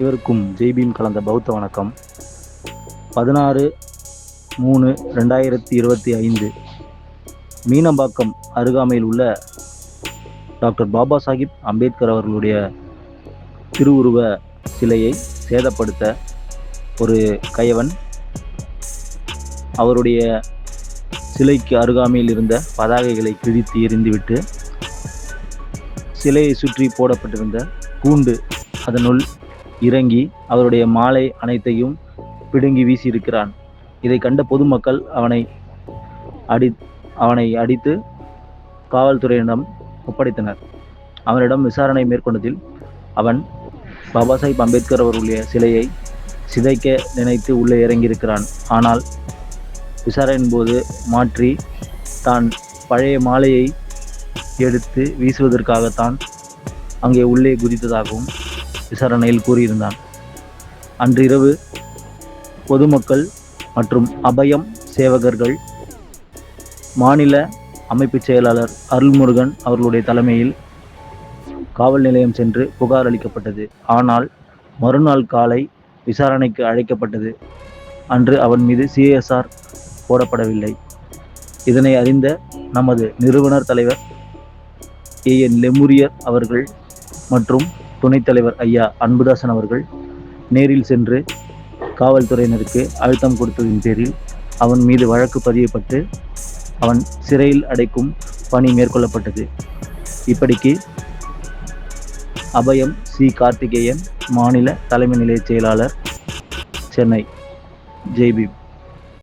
இவருக்கும் ஜெய்பீம் கலந்த பௌத்த வணக்கம். பதினாறு மூணு ரெண்டாயிரத்தி இருபத்தி ஐந்து. மீனம்பாக்கம் அருகாமையில் உள்ள டாக்டர் பாபா சாஹிப் அம்பேத்கர் அவர்களுடைய திருவுருவ சிலையை சேதப்படுத்த ஒரு கயவன் அவருடைய சிலைக்கு அருகாமையில் இருந்த பதாகைகளை கிழித்து எறிந்துவிட்டு சிலையை சுற்றி போடப்பட்டிருந்த கூண்டு அதனுள் இறங்கி அவருடைய மாலை அனைத்தையும் பிடுங்கி வீசியிருக்கிறான். இதை கண்ட பொதுமக்கள் அவனை அடி அவனை அடித்து காவல்துறையிடம் ஒப்படைத்தனர். அவனிடம் விசாரணை மேற்கொண்டதில் அவன் பாபா சாஹிப் அம்பேத்கர் அவருடைய சிலையை சிதைக்க நினைத்து உள்ளே இறங்கியிருக்கிறான். ஆனால் விசாரணையின் போது மாற்றி தான் பழைய மாலையை எடுத்து வீசுவதற்காகத்தான் அங்கே உள்ளே குதித்ததாகவும் விசாரணையில் கூறியிருந்தான். அன்றிரவு பொதுமக்கள் மற்றும் அபயம் சேவகர்கள் மாநில அமைப்புச் செயலாளர் அருள்முருகன் அவர்களுடைய தலைமையில் காவல் நிலையம் சென்று புகார் அளிக்கப்பட்டது. ஆனால் மறுநாள் காலை விசாரணைக்கு அழைக்கப்பட்டது. அன்று அவன் மீது சிஎஸ்ஆர் போடப்படவில்லை. இதனை அறிந்த நமது நிறுவனர் தலைவர் ஏ என் லெமுரியர் அவர்கள் மற்றும் துணைத் தலைவர் ஐயா அன்புதாசன் அவர்கள் நேரில் சென்று காவல்துறையினருக்கு அழுத்தம் கொடுத்ததின் பேரில் அவன் மீது வழக்கு பதியப்பட்டு அவன் சிறையில் அடைக்கும் பணி மேற்கொள்ளப்பட்டது. இப்படிக்கு அபயம் சி. கார்த்திகேயன் மாநில தலைமை நிலைய செயலாளர் சென்னை. ஜெய்பீம்